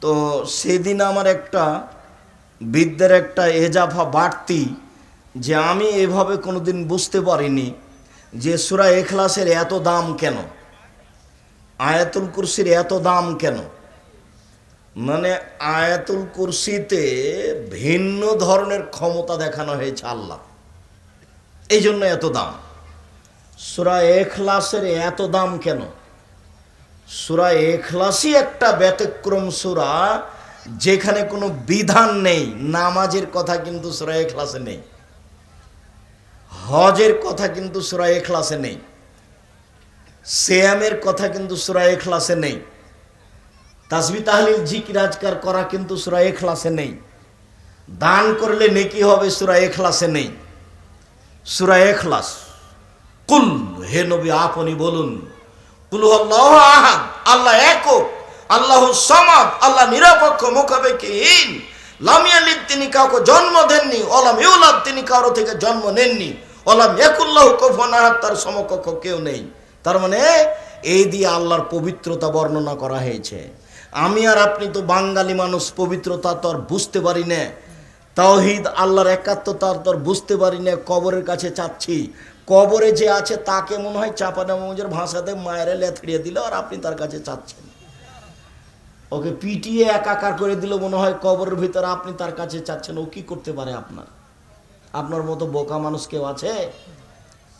তো সেদিন আমার একটা বিদ্যের একটা এজাফা বাড়তি যে আমি এভাবে কোনোদিন বুঝতে পারিনি যে সুরা এখলাসের এত দাম কেন? আয়াতুল কুরসির এত দাম কেন? মানে আয়াতুল কুরসিতে ভিন্ন ধরনের ক্ষমতা দেখানো হয়েছে আল্লাহ। এই জন্য এত দাম। সুরা এখলাসের এত দাম কেন? সুরা এখলাসই একটা ব্যতিক্রম সুরা যেখানে কোনো বিধান নেই, নামাজের কথা কিন্তু সুরা এখলাসে নেই, হজের কথা কিন্তু সুরা এখলাসে নেই, সেয়ামের কথা কিন্তু সুরা এখলাসে নেই, তাসবি তাহলিল জিকির আজকার করা কিন্তু সুরা এখলাসে নেই, দান করলে নেকি হবে সুরা এখলাসে নেই, সুরা এখলাস। কুল, হে নবী, আপনি বলুন কুল আল্লাহ আহাদ আল্লাহ একক আল্লাহ সমাদ, আল্লাহ নিরপেক্ষ মুখাপেক্ষীহীন। লামিয়ালিদ তিনি কাউকে জন্ম দেননি অলাম ইউলাদ, তিনি কারও থেকে জন্ম নেননি। অলাম একুল্লাহ কফন আহাদ, তার সমকক্ষ কেউ নেই। তার মানে এই দিয়ে আল্লাহর পবিত্রতা বর্ণনা করা হয়েছে। আমি আর আপনি তো বাঙালি মানুষ, পবিত্রতা তো আর বুঝতে পারি না। তাওহিদ আল্লাহর একাত্মতা তো আর বুঝতে পারি না, কবরের কাছে চাচ্ছি। কবরে যে আছে তাকে মনে হয় চাপানা মৌজের ভাষাতে মায়ের লেথড়িয়ে দিল আর আপনি তার কাছে চাচ্ছেন। ওকে পিটিয়ে একাকার করে দিল মনে হয় কবরের ভিতরে, আপনি তার কাছে চাচ্ছেন, ও কি করতে পারে আপনার? আপনার মতো বোকা মানুষ কেউ আছে?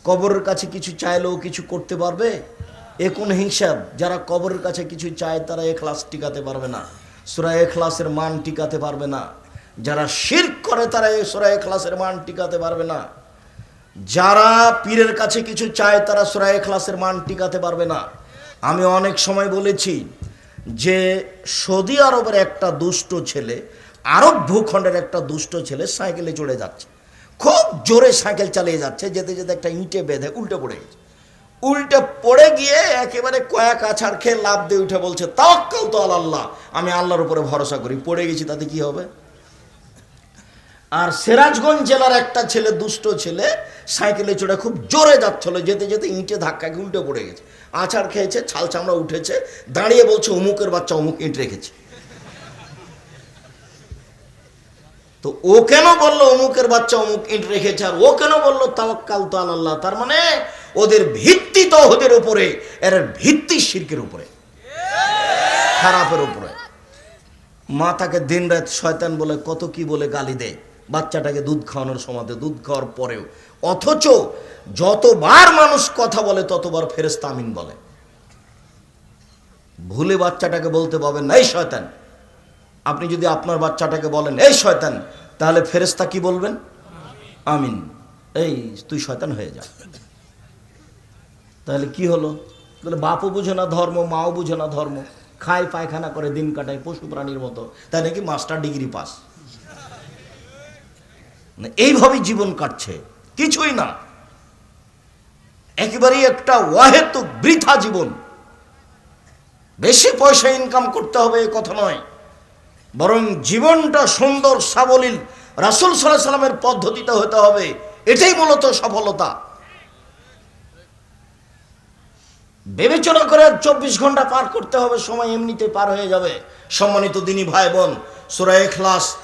কবরের কাছে কিছু চাইলেও কিছু করতে পারবে? এ কোন হিসাব? যারা কবরের কাছে কিছু চায় তারা এখলাস টিকাতে পারবে না, সুরা এখলাসের মান টিকাতে পারবে না। যারা শির করে তারা এই সুরা এখলাসের মান টিকাতে পারবে না। যারা পীরের কাছে কিছু চায় তারা সুরা এখলাসের মান টিকাতে পারবে না। আমি অনেক সময় বলেছি যে সৌদি আরবের একটা দুষ্ট ছেলে, আরব ভূখণ্ডের একটা দুষ্ট ছেলে সাইকেলে চড়ে যাচ্ছে। খুব জোরে সাইকেল চালিয়ে যাচ্ছে, যেতে যেতে একটা ইঁটে বেঁধে উল্টে পড়ে গেছে। উল্টে পড়ে গিয়ে একেবারে কয়েক আছাড় খেয়ে লাভ দিয়ে উঠে বলছে, তাওয়াক্কাল তো আল্লাহ আমি আল্লাহর উপরে ভরসা করি। পড়ে গেছি, তাতে কি হবে? আর সিরাজগঞ্জ জেলার একটা ছেলে, দুষ্ট ছেলে, সাইকেলে চড়ে খুব জোরে যাচ্ছিল, যেতে যেতে ইঁটে ধাক্কা উল্টে পড়ে গেছে। আছাড় খেয়েছে, ছাল চামড়া উঠেছে, দাঁড়িয়ে বলছে, অমুকের বাচ্চা, অমুক ইঁট রেখেছে। তো ও কেন বলল, অমুকের বাচ্চা, অমুক ইঁট রেখেছে? আর ও কেন বলল, তাওয়াক্কাল তো আল্লাহ। তার মানে ওদের ভিত্তি তো ওদের উপরে, এর ভিত্তি শিরকের উপরে, খারাপের উপরে। মাতাকে দিন রাত শয়তান বলে, কত কি বলে গালি দেয় বাচ্চাটাকে দুধ খাওয়ানোর সময় দুধ খাওয়ার পরেও। অথচ যতবার মানুষ কথা বলে, ততবার ফেরেস্তা আমিন বলে। ভুলে বাচ্চাটাকে বলতে পাবেন এই শয়তান। আপনি যদি আপনার বাচ্চাটাকে বলেন, এই শয়তান, তাহলে ফেরেস্তা কি বলবেন? আমিন। এই, তুই শয়তান হয়ে যা। তাহলে কি হলো? তাহলে বাপও বুঝে না ধর্ম, মাও বুঝে না ধর্ম। খায়, পায়খানা করে, দিন কাটায়, পশু প্রাণীর মতো। তাই নাকি মাস্টার ডিগ্রি পাস? না, এইভাবেই জীবন কাটছে। কিছুই না। একেবারেই একটা ওয়াহেতুক বৃথা জীবন। বেশি পয়সা ইনকাম করতে হবে এ কথা নয়। বরং জীবনটা সুন্দর সাবলীল রাসুল সাল্লাহ সাল্লামের পদ্ধতিতে হতে হবে। এটাই মূলত সফলতা। বিবেচনা করে চব্বিশ ঘণ্টা পার করতে হবে সময় এমনিতে পার হয়ে যাবে। সম্মানিত দিনী ভাই বোন সুরায় ক্লাস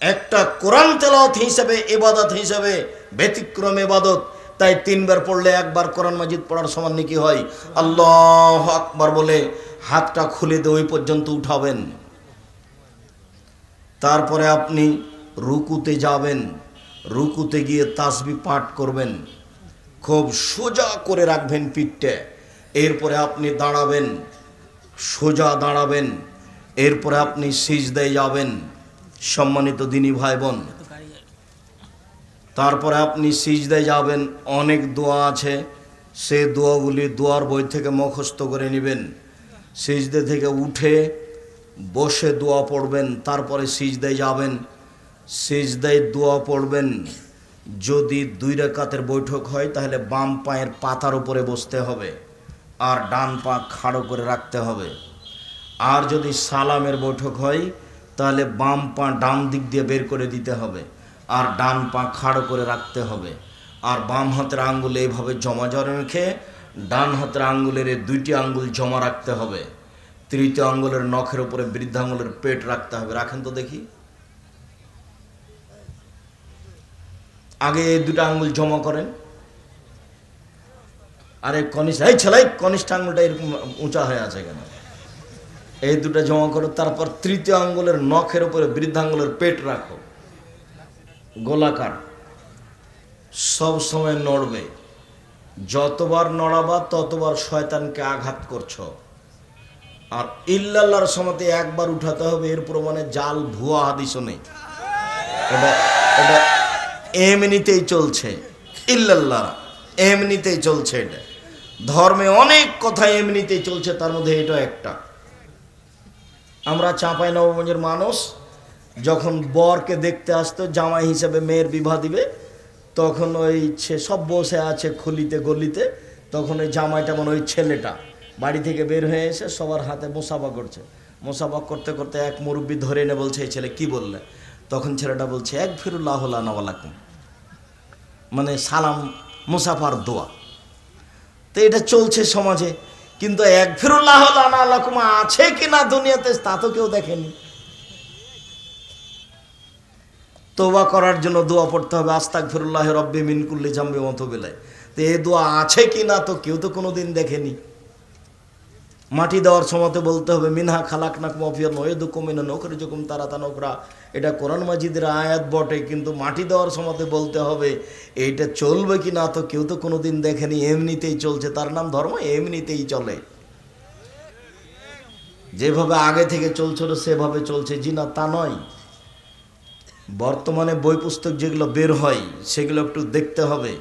একটা কোরআন তেলাওয়াত হিসাবে এবাদত হিসাবে ব্যতিক্রম এবাদত তাই তিনবার পড়লে একবার কোরআন মাজিদ পড়ার সমান নাকি হয়। আল্লাহ আকবার বলে হাতটা খুলে দিয়ে ওই পর্যন্ত উঠাবেন। তারপরে আপনি রুকুতে যাবেন। রুকুতে গিয়ে তাসবি পাঠ করবেন। খুব সোজা করে রাখবেন পিঠটা। এরপরে আপনি দাঁড়াবেন। সোজা দাঁড়াবেন। এরপরে আপনি সিজদায় যাবেন। সম্মানিত দিনী ভাই বোন তারপরে আপনি সিজদায় যাবেন, অনেক দোয়া আছে, সে দোয়াগুলি দোয়ার বই থেকে মুখস্থ করে নেবেন। সিজদে থেকে উঠে বসে দোয়া পড়বেন, তারপরে সিজদায় যাবেন। সিজদায় দোয়া পড়বেন, যদি দুই রেখাতের বৈঠক হয়, তাহলে বাম পায়ের পাতার উপরে বসতে হবে, আর ডান পা খাড়ো করে রাখতে হবে। আর যদি সালামের বৈঠক হয় তাহলে বাম পা ডান দিক দিয়ে বের করে দিতে হবে আর ডান পা খাড়ো করে রাখতে হবে। আর বাম হাতের আঙ্গুল এইভাবে জমা জমা রেখে ডান হাতের আঙ্গুলের দুইটি আঙ্গুল জমা রাখতে হবে। তৃতীয় আঙ্গুলের নখের উপরে বৃদ্ধাঙ্গুলের পেট রাখতে হবে। রাখেন তো দেখি। আগে দুটো আঙ্গুল জমা করেন। আরে কনিষ্ঠ, এই ছেলে কনিষ্ঠ আঙ্গুলটা এরকম উঁচা হয়ে আছে কেন? এই দুটো জমা করো, তারপর তৃতীয় আঙ্গুলের নখের উপরে বৃদ্ধাঙ্গুলের পেট রাখো। গোলাকার। সব সময় নড়বে। যতবার নড়াবা, ততবার শয়তানকে আঘাত করছ। আর ইল্লাল্লাহর সময়তে একবার উঠাতে হবে, এর প্রমাণে জাল, ভুয়া হাদিসও নেই। এটা এমনিতেই চলছে। ইল্লাল্লাহ, এমনিতেই চলছে এটা। ধর্মে অনেক কথা এমনিতেই চলছে, তার মধ্যে এটা একটা। আমরা চাঁপাই নবগঞ্জের মানুষ, যখন বরকে দেখতে আসতো, জামাই হিসেবে মেয়ের বিবাহ দিবে, তখন ওই সব বসে আছে খুলিতে গলিতে, তখন ওই জামাইটা মানে ওই ছেলেটা বাড়ি থেকে বের হয়ে এসে সবার হাতে মোসাফা করছে। মোসাফা করতে করতে এক মুরব্বী ধরে এনে বলছে, এই ছেলে কি বললে? তখন ছেলেটা বলছে, এক ফিরুল্লাহ নওয়ালাকুম মানে সালাম, মুসাফার দোয়া। তো এটা চলছে সমাজে। কিন্তু এক ফিরুল্লাহ আলাকুম আছে কি না দুনিয়াতে তা তো কেউ দেখেনি। তোবা করার জন্য দোয়া পড়তে হবে। আস্তাক ফিরুল্লাহ রব্বি মিনকুল্লি জাম্বি মতো বেলায় তো এ দোয়া আছে কি না তো কেউ তো কোনো দিন দেখেনি। মাটি দেওয়ার সময়তে বলতে হবে, মিনহা খালাক নাক মফিয়া নয় দুকুমিনা নকরি যকুম তারা তা নকরা এটা কোরআন মাজিদের আয়াত বটে, কিন্তু মাটি দেওয়ার সময়তে বলতে হবে, এইটা চলবে কি না? তো কেউ তো কোনোদিন দেখেনি, এমনিতেই চলছে। তার নাম ধর্ম, এমনিতেই চলে। যেভাবে আগে থেকে চলছিল, সেভাবে চলছে। জি না, তা নয়। বর্তমানে বই পুস্তক যেগুলো বের হয়, সেগুলো একটু দেখতে হবে।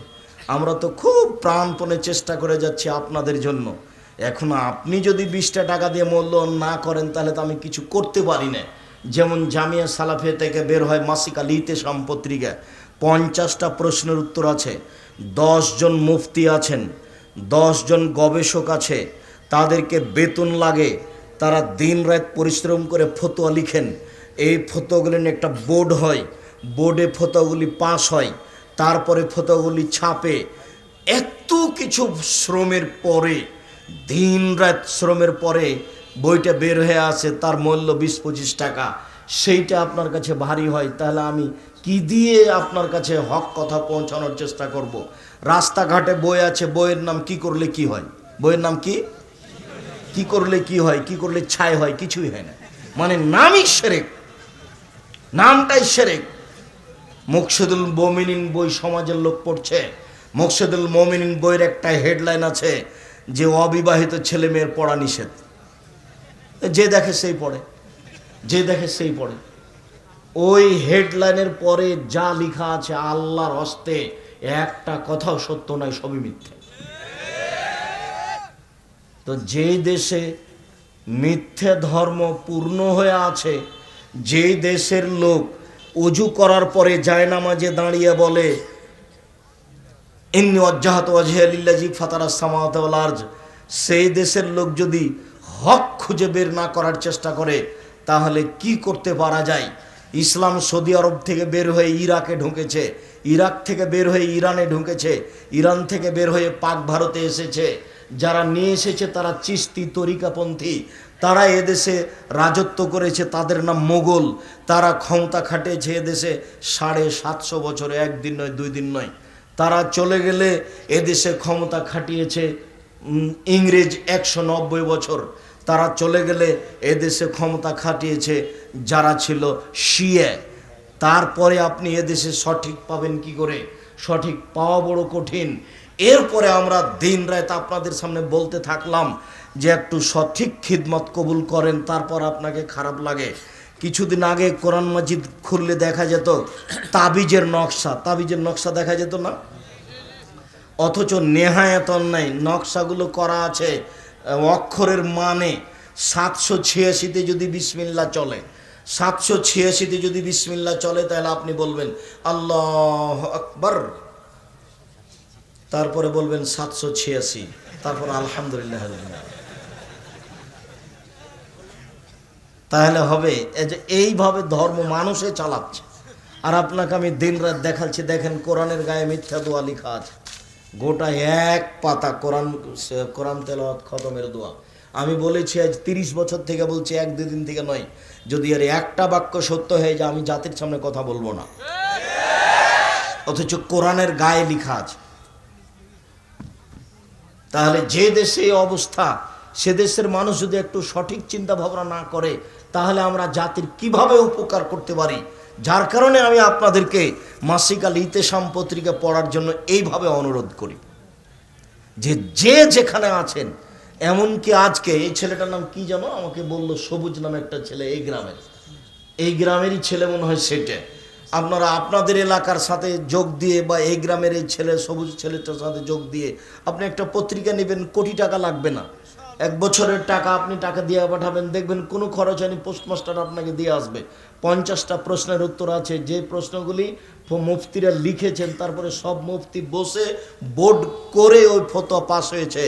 আমরা তো খুব প্রাণপণে চেষ্টা করে যাচ্ছি আপনাদের জন্য। এখন আপনি যদি বিশটা টাকা দিয়ে মূল্যায়ন না করেন, তাহলে তো আমি কিছু করতে পারি না। যেমন জামিয়া সালাফে থেকে বের হয় মাসিকা লিতে পত্রিকা পঞ্চাশটা প্রশ্নের উত্তর আছে। জন মুফতি আছেন। জন গবেষক আছে। তাদেরকে বেতন লাগে। তারা দিন রাত পরিশ্রম করে ফতোয়া লিখেন। এই ফতোগুলি নিয়ে একটা বোর্ড হয়। বোর্ডে ফতোগুলি পাস হয়। তারপরে ফতোগুলি ছাপে। এত কিছু শ্রমের পরে দিন রাত শ্রমের পরে বইটা বের হয়ে আছে তার মূল্য বিশ পঁচিশ টাকা। সেইটা আপনার কাছে ভারী হয়, তাহলে আমি কি দিয়ে আপনার কাছে হক কথা পৌঁছানোর চেষ্টা করব। রাস্তাঘাটে বই আছে, বইয়ের নাম কি করলে কি হয়? বইয়ের নাম কি? কি করলে কি হয়? কি করলে ছাই হয়? কিছুই হয় না। মানে নামই সেরেক। নামটাই সেরেক। মুকসেদুল মমিনিন বই সমাজের লোক পড়ছে। মুকসেদুল মমিনিন বইয়ের একটা হেডলাইন আছে যে অবিবাহিত ছেলে মেয়ের পড়া নিষেধ। যে দেখে সেই পড়ে, যে দেখে সেই পড়ে। ওই হেডলাইনের পরে যা লেখা আছে আল্লাহর হস্তে, একটা কথাও সত্য নয়, সবই মিথ্যে। তো যেই দেশে মিথ্যে ধর্ম পূর্ণ হয়ে আছে, যেই দেশের লোক অজু করার পরে জায়নামাজে দাঁড়িয়ে বলে ইন্নি অজ্জাহাত অজহালিল্লাজি ফাতারা সামাওয়াত ওয়াল সেই দেশের লোক যদি হক খুঁজে বের না করার চেষ্টা করে, তাহলে কি করতে পারা যায়? ইসলাম সৌদি আরব থেকে বের হয়ে ইরাকে ঢুকেছে, ইরাক থেকে বের হয়ে ইরানে ঢুকেছে, ইরান থেকে বের হয়ে পাক ভারতে এসেছে। যারা নিয়ে এসেছে তারা চিস্তি তরিকাপন্থী। তারা এদেশে রাজত্ব করেছে, তাদের নাম মোগল। তারা ক্ষমতা খাটিয়েছে এদেশে সাড়ে সাতশো বছরে, একদিন নয়, দুই দিন নয়। তারা চলে গেলে এদেশে ক্ষমতা খাটিয়েছে ইংরেজ একশো নব্বই বছর। তারা চলে গেলে এদেশে ক্ষমতা খাটিয়েছে যারা ছিল শিয়ে। তারপরে আপনি এদেশে সঠিক পাবেন কি করে? সঠিক পাওয়া বড় কঠিন। এরপরে আমরা দিন রাত আপনাদের সামনে বলতে থাকলাম যে একটু সঠিক খিদমত কবুল করেন, তারপর আপনাকে খারাপ লাগে। কিছুদিন আগে কোরআন মাজিদ খুললে দেখা যেত, তাবিজের নকশা তাবিজের নকশা দেখা যেত না? অথচ নেহায়াত নাই নকশাগুলো করা আছে অক্ষরের মানে সাতশো ছিয়াশিতে যদি বিসমিল্লা চলে, সাতশো ছিয়াশিতে যদি বিসমিল্লা চলে, তাহলে আপনি বলবেন, আল্লাহ আকবর। তারপরে বলবেন, সাতশো ছিয়াশি। তারপর আলহামদুলিল্লাহ। তাহলে হবে যে এইভাবে ধর্ম মানুষে চালাচ্ছে। আর আপনাকে আমি দিন রাত দেখাচ্ছি, দেখেন কোরআনের গায়ে মিথ্যা দোয়া লেখা আছে। গোটা এক পাতা কোরআন কোরআন তেলাওয়াত খতমের দোয়া। আমি বলেছি আজ তিরিশ বছর থেকে বলছি, এক দুদিন থেকে নয়। যদি এর একটা বাক্য সত্য হয়ে যায়, আমি জাতির সামনে কথা বলব না। অথচ কোরআনের গায়ে লেখা আছে। তাহলে যে দেশে অবস্থা, সে দেশের মানুষ যদি একটু সঠিক চিন্তা ভাবনা না করে তাহলে আমরা জাতির কীভাবে উপকার করতে পারি? যার কারণে আমি আপনাদেরকে মাসিকাল ইতেসাম পত্রিকা পড়ার জন্য এইভাবে অনুরোধ করি। যে যে যেখানে আছেন, এমনকি আজকে এই ছেলেটার নাম কি জানো? আমাকে বলল, সবুজ নামে একটা ছেলে এই গ্রামের। এই গ্রামেরই ছেলে মনে হয় সেটা। আপনারা আপনাদের এলাকার সাথে যোগ দিয়ে বা এই গ্রামের এই ছেলে, সবুজ ছেলেটার সাথে যোগ দিয়ে আপনি একটা পত্রিকা নেবেন, কোটি টাকা লাগবে না। এক বছরের টাকা আপনি টাকা দিয়ে পাঠাবেন, দেখবেন কোনো খরচ হয়নি পোস্টমাস্টার আপনাকে দিয়ে আসবে। পঞ্চাশটা প্রশ্নের উত্তর আছে, যে প্রশ্নগুলি মুফতিরা লিখেছেন, তারপরে সব মুফতি বসে বোর্ড করে ওই ফতো পাস হয়েছে।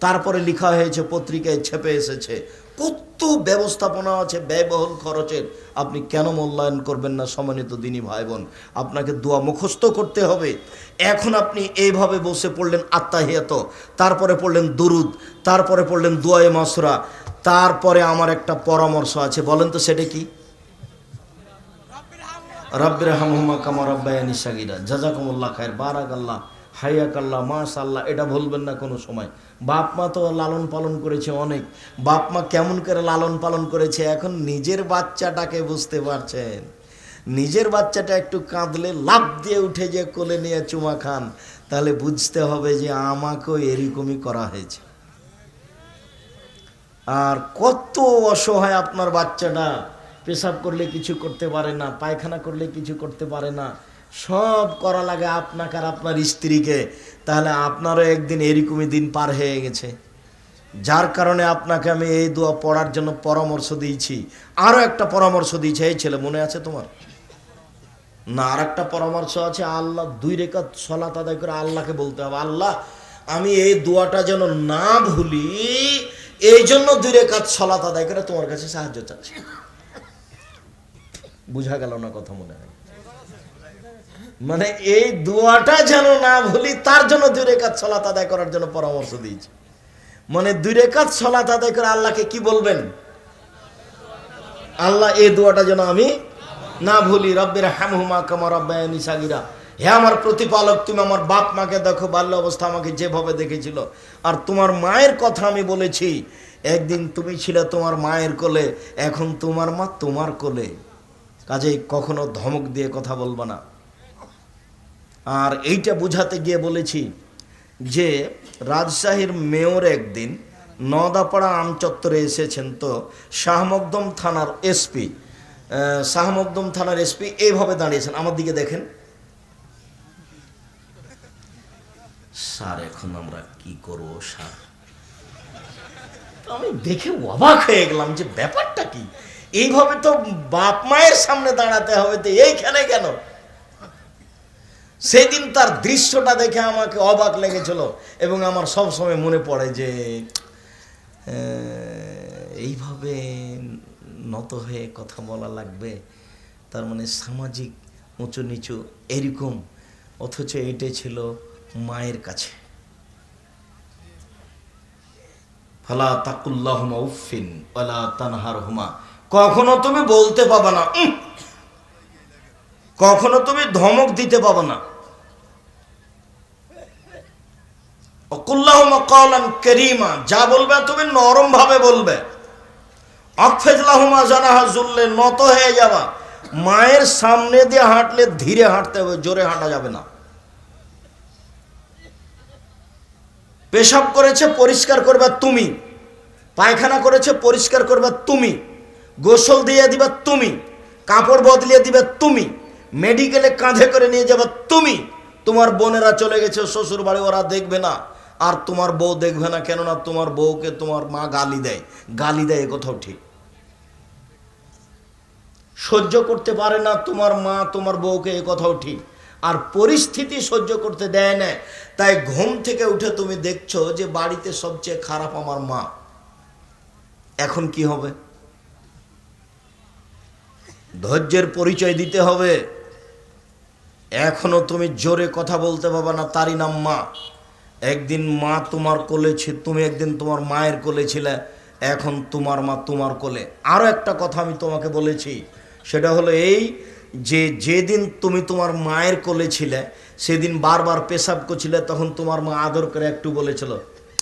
তারপরে লিখা হয়েছে, পত্রিকায় ছেপে এসেছে। কত ব্যবস্থাপনা আছে, ব্যয়বহুল খরচের। আপনি কেন মূল্যায়ন করবেন না সম্মানিত দিনী ভাই বোন আপনাকে দোয়া মুখস্থ করতে হবে। এখন আপনি এইভাবে বসে পড়লেন আত্মাহিয়াত, তারপরে পড়লেন দুরুদ, তারপরে পড়লেন দোয়ায়ে মাসুরা, তারপরে আমার একটা পরামর্শ আছে। বলেন তো সেটা কি? রব্বির হামহুমা কামা রব্বায়ানি সাগিরা। জাজাকুমুল্লাহ খায়ের বারাক আল্লাহ হাইয়াক আল্লাহ মাস আল্লাহ এটা বলবেন না কোনো সময়। বাপ মা তো লালন পালন করেছে অনেক। বাপ মা কেমন করে লালন পালন করেছে, এখন নিজের বাচ্চাটাকে বুঝতে পারছেন। নিজের বাচ্চাটা একটু কাঁদলে লাভ দিয়ে উঠে যে কোলে নিয়ে চুমা খান, তাহলে বুঝতে হবে যে আমাকেও এরকমই করা হয়েছে। আর কত অসহায় আপনার বাচ্চাটা, পেশাব করলে কিছু করতে পারে না, পায়খানা করলে কিছু করতে পারে না সব করা লাগে আপনাকে আর আপনার স্ত্রীকে। তাহলে আপনারও একদিন এরকমই দিন পার হয়ে গেছে। যার কারণে আপনাকে আমি এই দোয়া পড়ার জন্য পরামর্শ দিয়েছি। আরও একটা পরামর্শ দিয়েছে, এই ছেলে, মনে আছে তোমার? না আর একটা পরামর্শ আছে, আল্লাহ দুই রেখাত সলাত আদায় করে আল্লাহকে বলতে হবে। আল্লাহ, আমি এই দোয়াটা যেন না ভুলি, এই জন্য দুই রেখাত সলাত আদায় করে তোমার কাছে সাহায্য চাচ্ছি। বুঝা গেল না কথা মনে হয়? মানে এই দোয়াটা যেন না ভুলি, তার জন্য দুই রেখাত সলাত আদায় করার জন্য পরামর্শ দিয়েছি। মানে দুই রেখাত সলাত আদায় করে আল্লাহকে কি বলবেন? আল্লাহ এই দোয়াটা যেন আমি না ভুলি, রব্বের হ্যামহুমা কামা রব্বায়ানি সাগিরা। হে আমার প্রতিপালক, তুমি আমার বাপ মাকে দেখো, বাল্য অবস্থা আমাকে যেভাবে দেখেছিল। আর তোমার মায়ের কথা আমি বলেছি, একদিন তুমি ছিলে তোমার মায়ের কোলে, এখন তোমার মা তোমার কোলে। কাজেই কখনো ধমক দিয়ে কথা বলব না। আর এইটা বোঝাতে গিয়ে বলেছি যে রাজশাহীর মেয়র একদিন নদাপাড়া আমচত্বরে এসেছেন তো শাহমকদম থানার এসপি। শাহমকদম থানার এসপি এইভাবে দাঁড়িয়েছেন। আমার দিকে দেখেন। স্যার, এখন আমরা কি করব, স্যার? আমি দেখে অবাক হয়ে গেলাম যে ব্যাপারটা কি? এইভাবে তো বাপ মায়ের সামনে দাঁড়াতে হবে তো এইখানে কেন? সেদিন তার দৃশ্যটা দেখে আমাকে অবাক লেগেছিল এবং আমার সব সময় মনে পড়ে যে এইভাবে নত হয়ে কথা বলা লাগবে। তার মানে সামাজিক উঁচু নিচু এরকম, অথচ এটাই ছিল মায়ের কাছে। ফালা তাকুল্লাহুমা উফিন ওয়ালা তানহার হুমা কখনো তুমি বলতে পাবা না। কখনো তুমি ধমক দিতে পাবা না। করিমা, যা বলবে তুমি নরম ভাবে বলবে নত হয়ে যাবা। মায়ের সামনে দিয়ে হাঁটলে ধীরে হাঁটতে হবে, জোরে হাঁটা যাবে না। পেশাব করেছে, পরিষ্কার করবে তুমি। পায়খানা করেছে, পরিষ্কার করবে তুমি। গোসল দিয়ে দিবে তুমি। কাপড় বদলিয়ে দিবে তুমি। মেডিকেলে কাঁধে করে নিয়ে যাবে তুমি। তোমার বোনেরা চলে গেছে শ্বশুর বাড়ি ওরা দেখবে না। আর তোমার বউ দেখবে না কেননা তোমার বউকে তোমার মা গালি দেয়। গালি দেয় কথাও ঠিক। সহ্য করতে পারে না তোমার মা, তোমার বউকে এ কথাও ঠিক। আর পরিস্থিতি সহ্য করতে দেয় না। তাই ঘুম থেকে উঠে তুমি দেখছ যে বাড়িতে সবচেয়ে খারাপ আমার মা। এখন কি হবে? ধৈর্যের পরিচয় দিতে হবে। এখনও তুমি জোরে কথা বলতে পারবে না, তারই নাম মা। একদিন মা তোমার কোলে ছিল তুমি একদিন তোমার মায়ের কোলে ছিলে, এখন তোমার মা তোমার কোলে। আরও একটা কথা আমি তোমাকে বলেছি, সেটা হলো এই যে যেদিন তুমি তোমার মায়ের কোলে ছিলে, সেদিন বারবার পেশাব করছিলে, তখন তোমার মা আদর করে একটু বলেছিল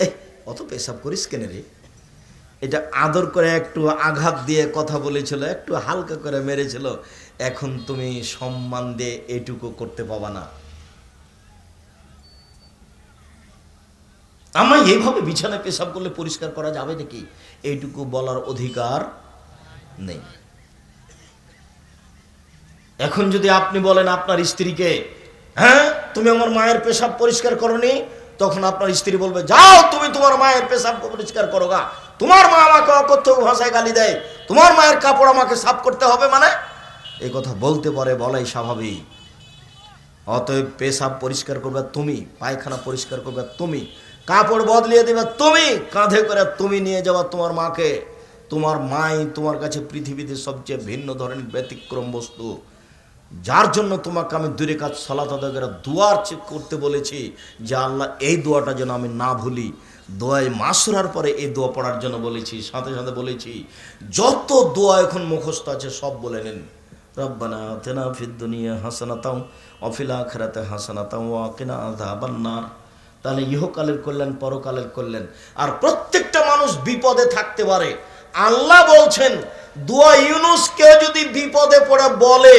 এ অত পেশাব করিস কেন রে? এটা আদর করে একটু আঘাত দিয়ে কথা বলেছিল, একটু হালকা করে মেরেছিল, এখন তুমি সম্মান দিয়ে এটুকু করতে পাবা না। আমরা এইভাবে বিছানায় পেশাব করলে পরিষ্কার করা যাবে নাকি? এইটুকু বলার অধিকার নেই। এখন যদি আপনি বলেন আপনার স্ত্রীকে হ্যাঁ তুমি আমার মায়ের পেশাব পরিষ্কার করনি? তখন আপনার স্ত্রী বলবে, যাও তুমি তোমার মায়ের পেশাব পরিষ্কার করো গা। তোমার মা আমাকে অকথ্য ভাষায় গালি দেয়। তোমার মায়ের কাপড় আমাকে সাফ করতে হবে মানে? এই কথা বলতে পারে বলাই স্বাভাবিক। অতএব পেশাব পরিষ্কার করবে তুমি, পায়খানা পরিষ্কার করবে তুমি। কাপড় বদলিয়ে দেবে তুমি, কাঁধে করে তুমি নিয়ে যাবা তোমার মাকে। তোমার মাই তোমার কাছে পৃথিবীতে সবচেয়ে ভিন্ন ধরনের ব্যতিক্রম বস্তু। যার জন্য তোমাকে আমি দূরে কাজ, সলাত করে দোয়ার চেক করতে বলেছি যে আল্লাহ, এই দোয়াটা যেন আমি না ভুলি। দোয়ায় মাসুরার পরে এই দোয়া পড়ার জন্য বলেছি, সাথে সাথে বলেছি, যত দোয়া এখন মুখস্থ আছে সব বলে নেন। রব্বানা আতিনা ফিদ দুনিয়া হাসানাতাও, অফিল আখিরাতে হাসানাতাও, ওয়া কিনা আযাবান নার তাহলে ইহকালের কল্যাণ পরকালের কল্যাণ। আর প্রত্যেকটা মানুষ বিপদে থাকতে পারে। আল্লাহ বলছেন দোয়া ইউনুসকে যদি বিপদে পড়ে বলে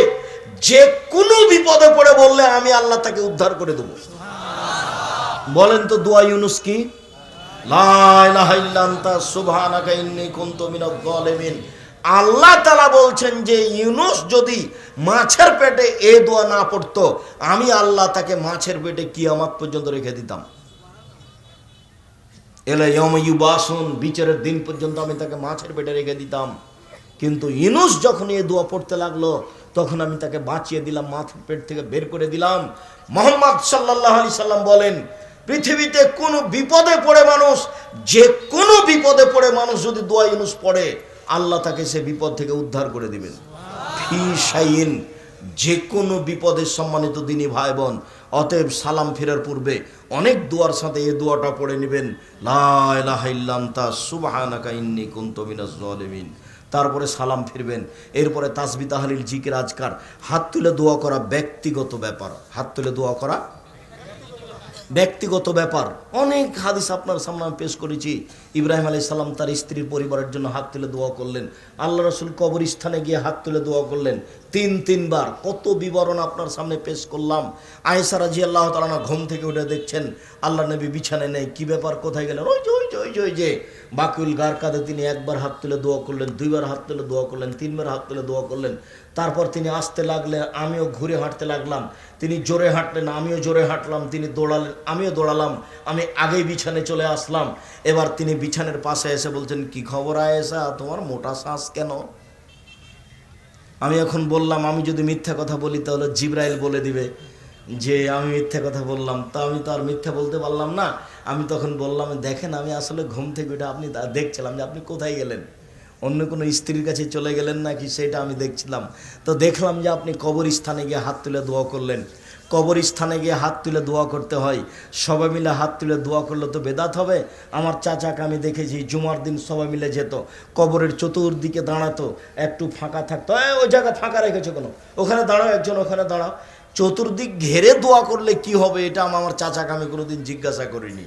যে কোনো বিপদে পড়ে বললে আমি আল্লাহ তাকে উদ্ধার করে দেব। বলেন তো দোয়া ইউনুস কি? লা ইলাহা ইল্লা আনতা সুবহানাকা ইন্নী কুনতু জালিমিন আল্লাহ তালা বলছেন যে ইউনুস যদি মাছের পেটে এ দোয়া না পড়তো, আমি আল্লাহ তাকে মাছের পেটে কিয়ামত পর্যন্ত রেখে দিতাম। এলে ইয়ময়ুবাসন বিচারের দিন পর্যন্ত আমি তাকে মাছের পেটে রেখে দিতাম। কিন্তু ইনুস যখন এ দোয়া পড়তে লাগল, তখন আমি তাকে বাঁচিয়ে দিলাম, মাছের পেট থেকে বের করে দিলাম। মোহাম্মদ সাল্লাহ আলি সাল্লাম বলেন, পৃথিবীতে কোনো বিপদে পড়ে মানুষ, যে কোনো বিপদে পড়ে মানুষ যদি দোয়া ইনুস পড়ে আল্লাহ তাকে সে বিপদ থেকে উদ্ধার করে দিবেন। ফি শাইন যে কোনো বিপদের সম্মানিত দিনী ভাই বোন, অতএব সালাম ফেরার পূর্বে অনেক দোয়ার সাথে এ দোয়াটা পড়ে নেবেন। মিনাজ তারপরে সালাম ফিরবেন। এরপরে তাসবি তাহলিল জিকির আজকার। হাত তুলে দোয়া করা ব্যক্তিগত ব্যাপার। হাত তুলে দোয়া করা ব্যক্তিগত ব্যাপার। অনেক হাদিস আপনার সামনে আমি পেশ করেছি। ইব্রাহিম আলী সাল্লাম তার স্ত্রীর পরিবারের জন্য হাত তুলে দোয়া করলেন। আল্লাহ রসুল কবরস্থানে গিয়ে হাত তুলে দোয়া করলেন। তিন, তিনবার। কত বিবরণ আপনার সামনে পেশ করলাম। আয়েসারা জিয়া আল্লাহ তালানা ঘুম থেকে উঠে দেখছেন আল্লাহ নবী বিছানায় নেই। কি ব্যাপার, কোথায় গেলেন? ওই যে ওই যে ওই বাকুল গার কাঁধে তিনি একবার হাত তুলে দোয়া করলেন, দুইবার হাত তুলে দোয়া করলেন, তিনবার হাত তুলে দোয়া করলেন। তারপর তিনি আসতে লাগলেন আমিও ঘুরে হাঁটতে লাগলাম। তিনি জোরে হাঁটলেন, আমিও জোরে হাঁটলাম, তিনি দৌড়ালেন, আমিও দৌড়ালাম। আমি আগেই বিছানে চলে আসলাম। এবার তিনি বিছানের পাশে এসে বলছেন, কি খবর আয়েসা তোমার মোটা শ্বাস কেন? আমি এখন বললাম, আমি যদি মিথ্যা কথা বলি, তাহলে জিব্রাইল বলে দিবে যে, আমি মিথ্যা কথা বললাম। তা আমি তো আর মিথ্যা বলতে পারলাম না। আমি তখন বললাম দেখেন আমি আসলে ঘুম থেকে উঠে আপনি দেখছিলাম যে আপনি কোথায় গেলেন। অন্য কোনো স্ত্রীর কাছে চলে গেলেন নাকি সেটা আমি দেখছিলাম। তো দেখলাম যে আপনি কবরস্থানে গিয়ে হাত তুলে দোয়া করলেন। কবরস্থানে গিয়ে হাত তুলে দোয়া করতে হয়। সবাই মিলে হাত তুলে দোয়া করলে তো বেদাত হবে। আমার চাচাকে আমি দেখেছি জুমার দিন সবাই মিলে যেত। কবরের চতুর্দিকে দাঁড়াতো একটু ফাঁকা থাকতো। "এই, ওই জায়গা ফাঁকা রেখেছো কেন? ওখানে দাঁড়াও একজন ওখানে দাঁড়াও। চতুর্দিক ঘেরে দোয়া করলে কি হবে? এটা আমি আমার চাচাকে আমি কোনোদিন জিজ্ঞাসা করিনি।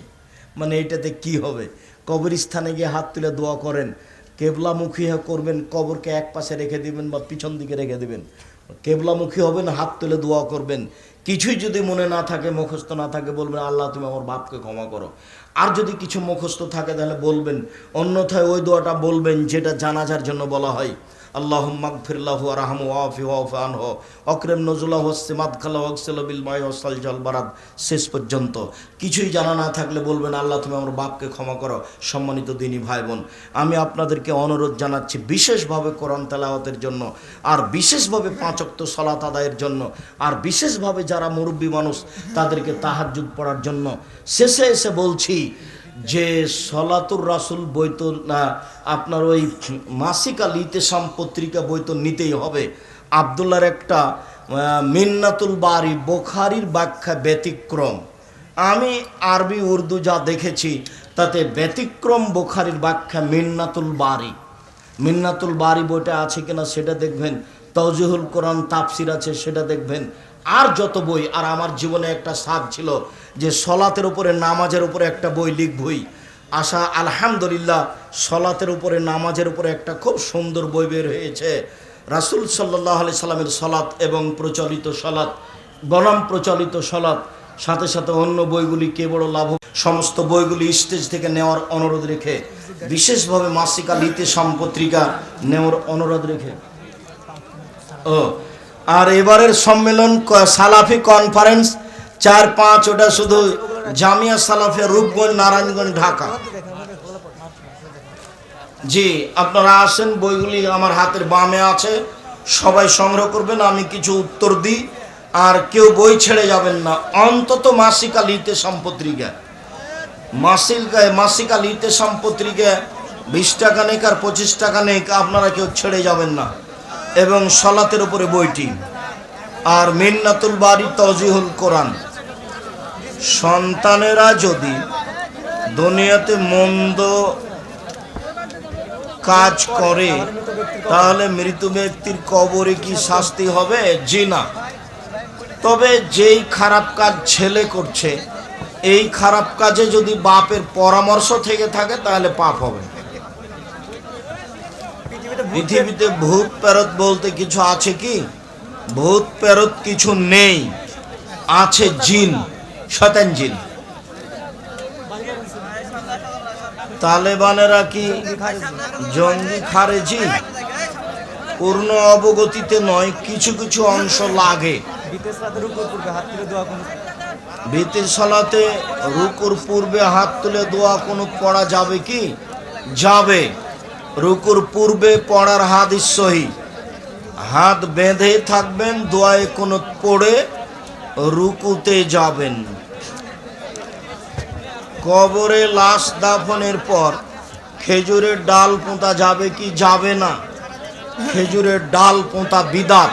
মানে এটাতে কি হবে? কবরস্থানে গিয়ে হাত তুলে দোয়া করেন। কেবলামুখী করবেন, কবরকে এক পাশে রেখে দিবেন বা পিছন দিকে রেখে দিবেন। কেবলামুখী হবেন, হাত তুলে দোয়া করবেন। কিছুই যদি মনে না থাকে, মুখস্থ না থাকে, বলবেন, আল্লাহ, তুমি আমার বাপকে ক্ষমা করো। আর যদি কিছু মুখস্থ থাকে, তাহলে বলবেন। অন্যথায় ওই দোয়াটা বলবেন, যেটা জানাজার জন্য বলা হয়। আল্লাহ মাগফিরাহ রাহম ওয়াফি ওয়াফ আনহ। অক্রেম নজুল্লাহ সিমাদ খালা ওয়াকসেল বিল মাই ওসাল জল বারাদ। শেষ পর্যন্ত। কিছুই জানা না থাকলে বলবেন, আল্লাহ, তুমি আমার বাপকে ক্ষমা করো, সম্মানিত দিনী ভাই বোন আমি আপনাদেরকে অনুরোধ জানাচ্ছি, বিশেষভাবে কোরআন তেলাওয়াতের জন্য, আর বিশেষভাবে পাঁচক্ত সলাত আদায়ের জন্য, আর বিশেষভাবে যারা মুরব্বী মানুষ, তাদেরকে তাহাজ্জুদ পড়ার জন্য। শেষে এসে বলছি যে সলাতুর রাসুল বই না, আপনার ওই মাসিক আল ইতেসাম পত্রিকা বই নিতেই হবে। আবদুল্লার একটা মিন্নাতুল বাড়ি বোখারির ব্যাখ্যা ব্যতিক্রম। আমি আরবি, উর্দু যা দেখেছি, তাতে ব্যতিক্রম বোখারির ব্যাখ্যা মিন্নাতুল বারি। মিন্নাতুল বারি বইটা আছে কিনা সেটা দেখবেন তৌজিহুল কোরআন তাফসির আছে সেটা দেখবেন আর যত বই, আর আমার জীবনে একটা সাধ ছিল যে সলাতের উপরে, নামাজের উপরে একটা বই লিখবই। আশা, আলহামদুলিল্লাহ, সলাতের উপরে, নামাজের উপরে একটা খুব সুন্দর বই বের হয়েছে। রাসুল সাল্লাহ আলি সাল্লামের সলাৎ এবং প্রচলিত সলাৎ, বনাম প্রচলিত সলাৎ, সাথে সাথে অন্য বইগুলি কে বড় লাভ সমস্ত বইগুলি স্টেজ থেকে নেওয়ার অনুরোধ রেখে, বিশেষভাবে মাসিকা লিতে সম্পত্রিকা নেওয়ার অনুরোধ রেখে। ও আর এবারের সম্মেলন সালাফি কনফারেন্স চার পাঁচ, ওটা শুধু জামিয়া সালাফিয়া রূপগঞ্জ, নারায়ণগঞ্জ, ঢাকা। জি, আপনারা আসেন, বইগুলি আমার হাতের বামে আছে, সবাই সংগ্রহ করবেন, আমি কিছু উত্তর দিই। আর কেউ বই ছেড়ে যাবেন না, অন্তত মাসিকা লিতে সম্পত্রিকা মাসিকা মাসিকা লিতে সম্পত্রিকা বিশ টাকা নেক আর পঁচিশ টাকা নেক, আপনারা কেউ ছেড়ে যাবেন না। এবং সলাতের উপরে বইটি। আর মিন্নাতুল বাড়ি তজিহুল কোরআন। সন্তানেরা যদি দুনিয়াতে মন্দ কাজ করে, তাহলে মৃত ব্যক্তির কবরে কি শাস্তি হবে? জি না। তবে যেই খারাপ কাজ ছেলে করছে, এই খারাপ কাজে যদি বাপের পরামর্শ থেকে থাকে, তাহলে পাপ হবে। পৃথিবীতে ভূত প্রেরত বলতে কিছু আছে কি? ভূত প্রেরত কিছু নেই। আছে জিন শতান জিন। তালেবানেরা কি জঙ্গি খারেজি পূর্ণ অবগতিতে নয়, কিছু কিছু অংশ লাগে। ভীতির সলাতে রুকুর পূর্বে হাত তুলে দোয়া কোনো পড়া যাবে কি? যাবে। রুকুর পূর্বে পড়ার হাদিস সহি। হাত বেঁধে থাকবেন দোয়ায় কোনো পড়ে রুকুতে যাবেন। কবরে লাশ দাফনের পর খেজুরের ডাল পোঁতা যাবে কি যাবে না? খেজুরের ডাল পোঁতা বিদাত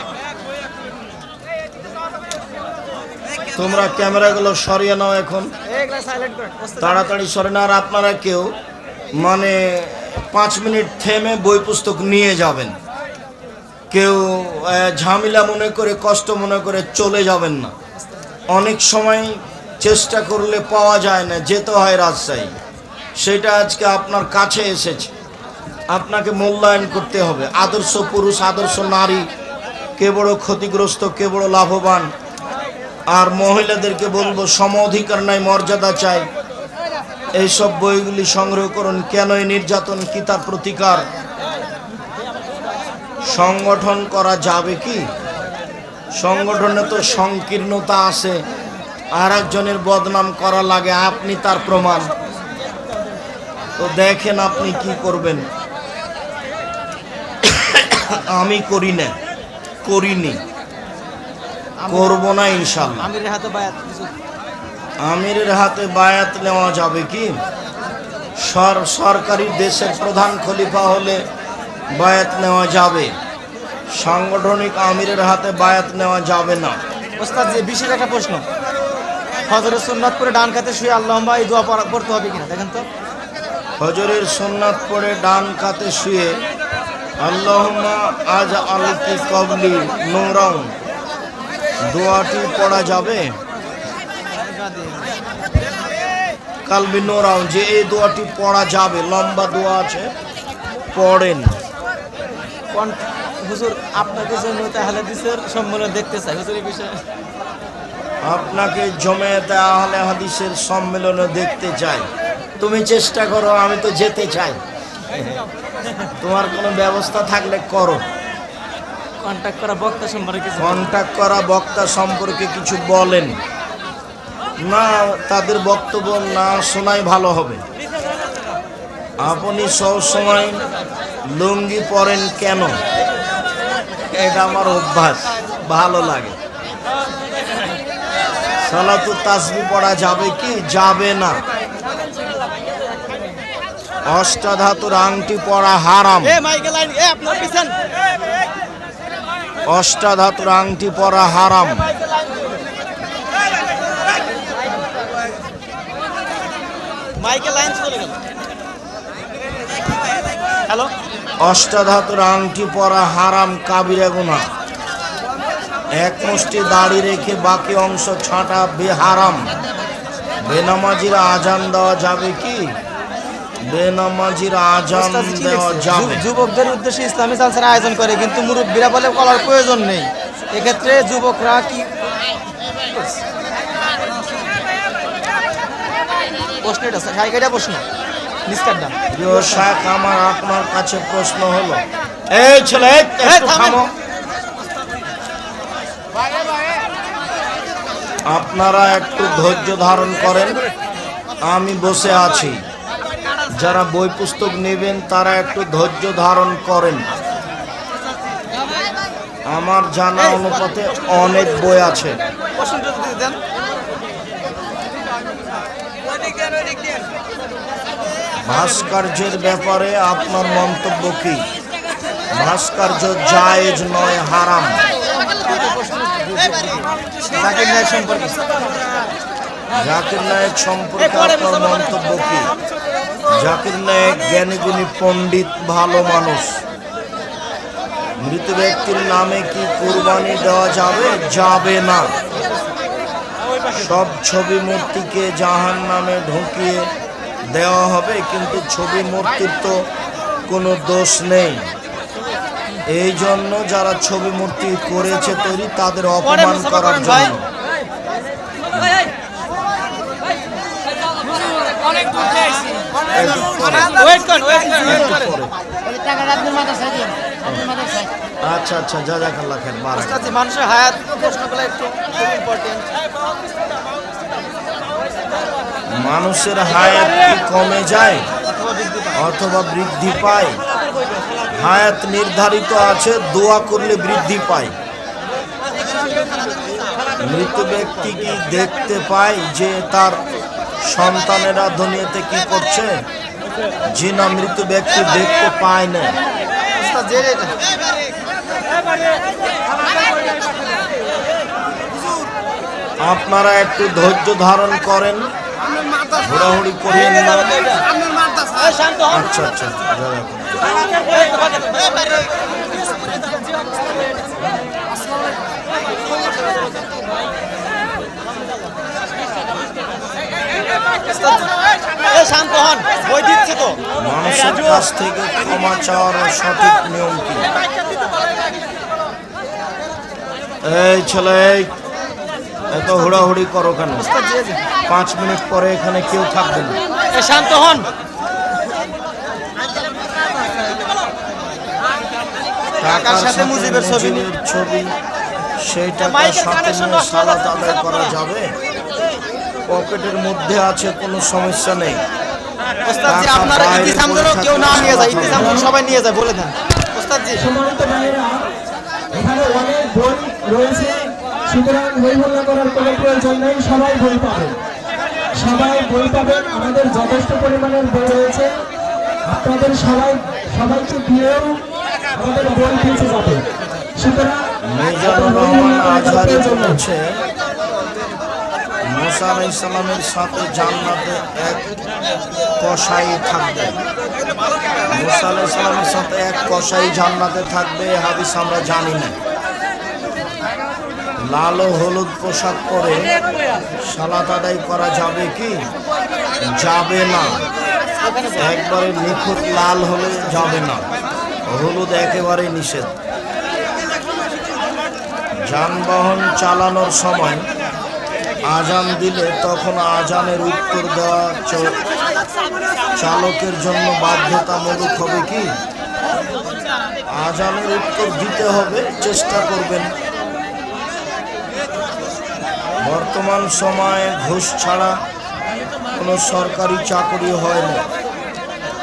তোমরা ক্যামেরাগুলো সরিয়ে নাও এখন। তাড়াতাড়ি সরে না। আর আপনারা কেউ মানে পাঁচ মিনিট থেমে বই পুস্তক নিয়ে যাবেন। কেউ ঝামেলা মনে করে, কষ্ট মনে করে চলে যাবেন না। অনেক সময় চেষ্টা করলে পাওয়া যায় না, যেতে হয় রাজশাহী। সেটা আজকে আপনার কাছে এসেছে। আপনাকে মূল্যায়ন করতে হবে। আদর্শ পুরুষ, আদর্শ নারী, কে বড় ক্ষতিগ্রস্ত, কে বড় লাভবান। আর মহিলাদেরকে বলব, সম অধিকার নাই, মর্যাদা চাই। এইসব বইগুলি সংগ্রহ করুন। কেন এই নির্যাতন কি তার প্রতিকার? সংগঠন করা যাবে কি? সংগঠনে তো সংকীর্ণতা আছে। আর একজনের বদনাম করা লাগে, আপনি তার প্রমাণ। তো দেখেন আপনি কি করবেন। আমি করি না, করিনি। করব না ইনশাল্লাহ আমিরের হাতে বায়াত নেওয়া যাবে কি? সর সরকারি দেশের প্রধান খলিফা হলে বায়াত নেওয়া যাবে। সাংগঠনিক আমিরের হাতে বায়াত নেওয়া যাবে না। ওস্তাদ যে বিশেষ একটা প্রশ্ন। হজরত সুন্নাত পরে ডান কাতে শুয়ে আল্লাহ এই দোয়া পড়া- পড়তে হবে কিনা? দেখেন তো। হজরের সোননাথ পরে ডান কাতে শুয়ে আল্লাহুম্মা আজ আলকি কবলি নোরাউন দোয়াটি পড়া যাবে? কালবি নোরাউন যে এই দোয়াটি পড়া যাবে লম্বা দোয়া আছে পড়েন। হুজুর আপনাকে জন্য তাহলে দিসের সম্মেলন দেখতে চাই হুজুর এই বিষয়ে। আপনাকে জমেতে আহলে হাদিসের সম্মেলনে দেখতে চাই। তুমি চেষ্টা করো আমি তো যেতে চাই। তোমার কোনো ব্যবস্থা থাকলে করো। কন্ট্যাক্ট করা বক্তা সম্পর্কে কন্ট্যাক্ট করা বক্তা সম্পর্কে কিছু বলেন। না তাদের বক্তব্য না শোনাই ভালো হবে। আপনি সব সময় লুঙ্গি পরেন কেন? এটা আমার অভ্যাস ভালো লাগে। সালাতু তাসবি পড়া যাবে কি? যাবে না। অষ্টাধাতুর আংটি পরা হারাম। অষ্টাধাতুর আংটি পরা হারাম মাইকেল লাইন চলে গেল হ্যালো অষ্টাধাতুর আংটি পরা হারাম কাবিরা গুনা এক মুষ্টি দাড়ি রেখে বাকি অংশ ছাঁটা বেহারাম। বেনামাজির আজান দেওয়া যাবে কি? বেনামাজির আজান দেওয়া যাবে। যুবকদের উদ্দেশ্যে ইসলামী জালসার আয়োজন করে কিন্তু মুরব্বীরা বলে করার প্রয়োজন নেই। এক্ষেত্রে যুবকরা কি প্রশ্ন এটা সাইকেটা প্রশ্ন। নিষ্কারটা প্রিয় শাখ আমার আপনার কাছে প্রশ্ন হলো এই ছেলে। থামো। আপনারা একটু ধৈর্য ধারণ করেন আমি বসে আছি। যারা বই পুস্তক নেবেন তারা একটু ধৈর্য ধারণ করেন। আমার জানা অনুপাতে অনেক বই আছে। ভাস্কর্যের ব্যাপারে আপনার মন্তব্য কি? ভাস্কর্য জায়েজ নয়, হারাম। জাকির নায়ক সম্পর্কে। আপনার মন্তব্য কি? জাকির নায়ক জ্ঞানীগুণী পণ্ডিত, ভালো মানুষ। মৃত ব্যক্তির নামে কি কুরবানি দেওয়া যাবে? যাবে না। সব ছবি মূর্তিকে জাহান নামে ঢুকিয়ে দেওয়া হবে কিন্তু ছবি মূর্তির তো কোনো দোষ নেই এই জন্য যারা ছবি মূর্তি করেছে তৈরি তাদের অপমান করার জন্য ওয়েট করেন ওয়েট করেন আচ্ছা আচ্ছা যা যা খাল্লা খেন বারাক ওস্তাদ মানুষের হায়াত। প্রশ্নগুলো একটু খুব ইম্পর্টেন্ট মানুষের হায়াত কি কমে যায় অথবা বৃদ্ধি পায়। হায়াত নির্ধারিত আছে দোয়া করলে বৃদ্ধি পায়। মৃত ব্যক্তি কি দেখতে পায় যে তার সন্তানেরা দুনিয়াতে কি করছে? যে না মৃত ব্যক্তি দেখতে পায় না। আপনারা একটু ধৈর্য ধারণ করেন আচ্ছা আচ্ছা মানুষের কাছ থেকে ক্ষমা চাওয়ার সঠিক নিয়ম কি? এই ছেলে এই, এত হুড়াহুড়ি করো কেন। পাঁচ মিনিট পরে এখানে কেউ থাকবে না। শান্ত হন। টাকার সাথে সাথে মুজিবের ছবি? সেই টাকার সাথে নিয়ে আদায় করা যাবে? পকেটের মধ্যে আছে কোনো সমস্যা নেই। আপনারা কেউ না নিয়ে যায়। সবাই নিয়ে যায় বলে দেন। ওস্তাদ সম্মানিত ভাইয়েরা এখানে অনেক বই রয়েছে। সুতরাং বই হল্লা করার কোনো প্রয়োজন নেই সবাই বই পাবেন সবাই বই পাবেন আমাদের যথেষ্ট পরিমাণের বই রয়েছে। আপনাদের সবাই সবাইকে দিয়েও আমাদের বই বেঁচে যাবে সুতরাং মুসা সাথে জান্নাতে এক কসাই থাকবে। মুসা সাথে এক জান্নাতে থাকবে হাদিস আমরা জানি না। লাল ও হলুদ পোশাক পরে সালাত আদায় করা যাবে কি? যাবে না। একবারে নিখুঁত লাল হলে যাবে না। হলুদ একেবারে নিষেধ। যানবাহন চালানোর সময় আজান দিলে তখন আজানের উত্তর দেওয়া চালকের জন্য বাধ্যতামূলক হবে কি? আজানের উত্তর দিতে হবে, চেষ্টা করবেন। বর্তমান সময়ে ঘুষ ছাড়া কোনো সরকারি চাকরি হয় না।